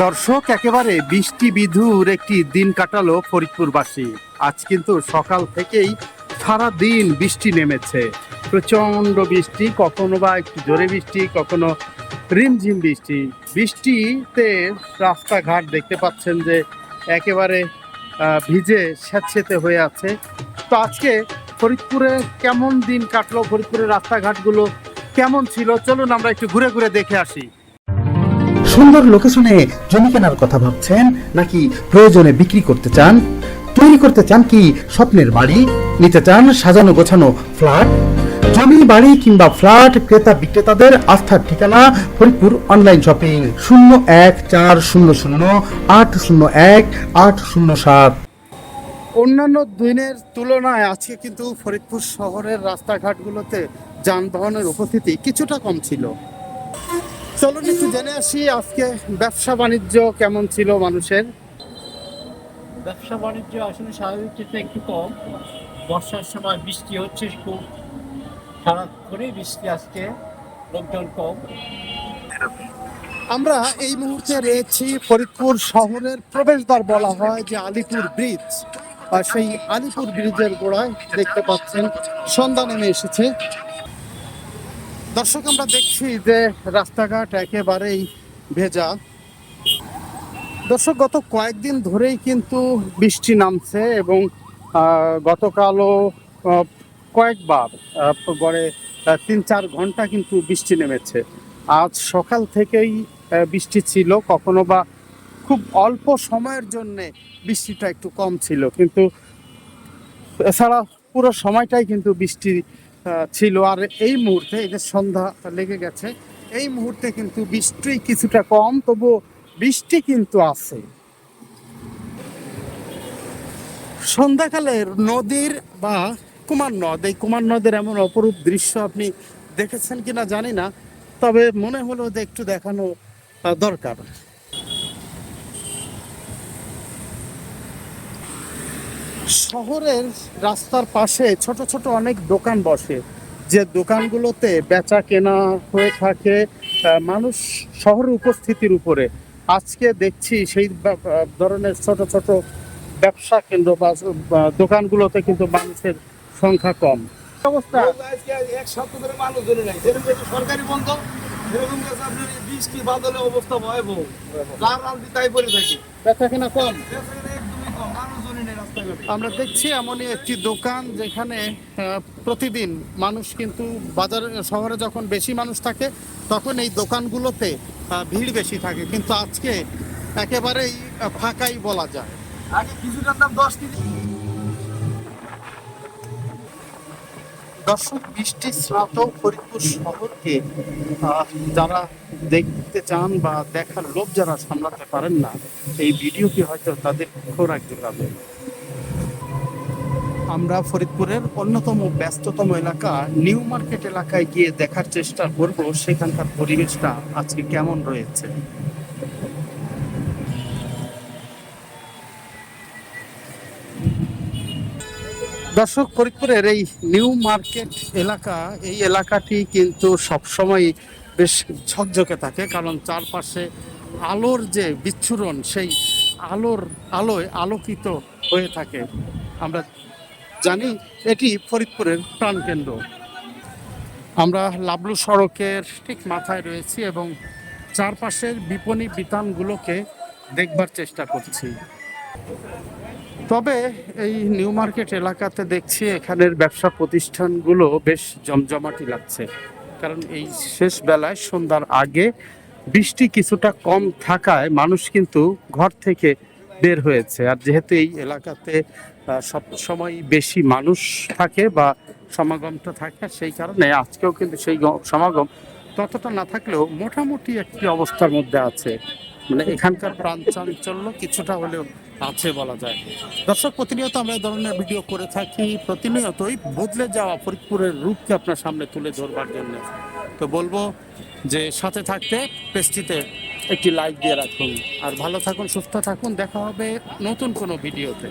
দর্শক, একেবারে বৃষ্টি বিধুর একটি দিন কাটালো ফরিদপুরবাসী। আজ কিন্তু সকাল থেকেই সারা দিন বৃষ্টি নেমেছে। প্রচণ্ড বৃষ্টি, কখনো বা একটু জোরে বৃষ্টি, কখনো রিমঝিম বৃষ্টি। বৃষ্টিতে রাস্তাঘাট দেখতে পাচ্ছেন যে একেবারে ভিজে স্যাঁতসেতে হয়ে আছে। তো আজকে ফরিদপুরে কেমন দিন কাটলো, ফরিদপুরের রাস্তাঘাটগুলো কেমন ছিল? চলুন আমরা একটু ঘুরে ঘুরে দেখে আসি। সুন্দর লোকেশনে জমি কেনার কথা ভাবছেন নাকি প্রয়োজনে বিক্রি করতে চান? তৈরি করতে চান কি স্বপ্নের বাড়ি? নিতে চান সাজানো গোছানো ফ্ল্যাট? জমি, বাড়ি কিংবা ফ্ল্যাট ক্রেতা বিক্রেতাদের আস্থার ঠিকানা ফরিদপুর অনলাইন শপিং শূন্য এক চার শূন্য শূন্য আট শূন্য এক আট শূন্য সাত। অন্যান্য দিনের তুলনায় আজকে কিন্তু ফরিদপুর শহরের রাস্তাঘাটগুলোতে যানবাহনের উপস্থিতি কিছুটা কম ছিল। চলুন একটু জেনে আসি আজকে ব্যবসা বাণিজ্য কেমন ছিল মানুষের? ব্যবসা বাণিজ্য আসলে স্বাভাবিক ক্ষেত্রে একটু কম। বর্ষার সময় বৃষ্টি হচ্ছে খুব সারাক্ষণই বৃষ্টি আজকে লোকজন কম। আমরা এই মুহূর্তে রয়েছি ফরিদপুর শহরের প্রবেশদ্বার বলা হয় যে আলিপুর ব্রিজ। আর সেই আলিপুর ব্রিজের গোড়ায় দেখতে পাচ্ছেন সন্ধ্যা নেমে এসেছে। দর্শক, আমরা দেখছি যে রাস্তাঘাট একেবারেই ভেজা দর্শক, গত কয়েকদিন ধরেই কিন্তু বৃষ্টি নামছে এবং গতকালও কয়েকবার গড়ে তিন চার ঘণ্টা কিন্তু বৃষ্টি নেমেছে। আজ সকাল থেকেই বৃষ্টি ছিল, কখনো বা খুব অল্প সময়ের জন্য বৃষ্টিটা একটু কম ছিল। কিন্তু এছাড়া পুরো সময়টাই কিন্তু বৃষ্টি ছিল। আর এই মুহূর্তে এই যে সন্ধ্যা লেগে গেছে, এই মুহূর্তে কিন্তু বৃষ্টি কিছুটা কম, তবু বৃষ্টি কিন্তু আছে। সন্ধ্যাকালের নদীর বা কুমার নদ, এই কুমার নদের এমন অপরূপ দৃশ্য আপনি দেখেছেন কিনা জানি না, তবে মনে হলো যে একটু দেখানো দরকার। শহরের রাস্তার পাশে ছোট ছোট অনেক দোকান বসে। যে দোকানগুলোতে বেচা কেনা হয়ে থাকে মানুষ শহরের উপস্থিতির উপরে। আজকে দেখছি সেই ধরনের ছোট ছোট ব্যবসা কেন্দ্র বা দোকানগুলোতে কিন্তু মানুষের সংখ্যা কম। অবস্থা? এক সপ্তাহ ধরে মানুষ ধরে নাই। যেরকম সরকারি বন্ধ এরকম কাছে আপনার বৃষ্টি বাদলে অবস্থা ভয়াবহ। লাল দিয়ে তাই পড়ে থাকি। বেচা কেনা কম? একদমই কম। মানুষ আমরা দেখছি এমনই একটি দোকান যেখানে প্রতিদিন মানুষ কিন্তু বাজার, শহরে যখন বেশি মানুষ থাকে, তখন এই দোকানগুলোতে ভিড় বেশি থাকে। কিন্তু আজকে একেবারেই ফাঁকাই বলা যায়। আগে কিছুটার দাম দশ কেজি। দর্শক বৃষ্টি স্নাত ফরিদপুর শহরকে যারা দেখতে চান বা দেখার লোভ যারা সামলাতে পারেন না, এই ভিডিওটি হয়তো তাদের খোরাক যোগাবে আমরা ফরিদপুরের অন্যতম ব্যস্ততম এলাকা নিউ মার্কেট এলাকায় গিয়ে দেখার চেষ্টা করব, সেখানকার পরিবেশটা আজকে কেমন রয়েছে? দর্শক, ফরিদপুরের এই নিউ মার্কেট এলাকা, এই এলাকাটি কিন্তু সবসময় বেশ ঝকঝকে থাকে, কারণ চারপাশে আলোর যে বিচ্ছুরণ, সেই আলোর আলোয় আলোকিত হয়ে থাকে। আমরা জানি এটি ফরিদপুরের প্রাণকেন্দ্র। আমরা লাবলু সড়কের ঠিক মাথায় রয়েছি এবং চারপাশের বিপণী বিতানগুলোকে দেখবার চেষ্টা করছি। তবে এই নিউ মার্কেট এলাকাতে দেখছি এখানের ব্যবসা প্রতিষ্ঠানগুলো বেশ জমজমাটি লাগছে। কারণ এই শেষ বেলায় সন্ধ্যার আগে বৃষ্টি কিছুটা কম থাকায় মানুষ কিন্তু ঘর থেকে বের হয়েছে। আর যেহেতু এই এলাকাতে আহ, সব সময় বেশি মানুষ থাকে বা সমাগমটা থাকে সেই কারণে আজকেও কিন্তু সেই সমাগম ততটা না থাকলেও মোটামুটি একটি অবস্থার মধ্যে আছে। মানে এখানকার প্রাণ চাঞ্চল্য কিছুটা হলেও আছে বলা যায়। দর্শক প্রতিনিয়ত আমরা এই ধরনের ভিডিও করে থাকি। প্রতিনিয়তই বদলে যাওয়া ফরিদপুরের রূপকে আপনার সামনে তুলে ধরবার জন্য। তো বলব যে সাথে থাকতে পেজটিতে একটি লাইক দিয়ে রাখুন। আর ভালো থাকুন সুস্থ থাকুন। দেখা হবে নতুন কোনো ভিডিওতে।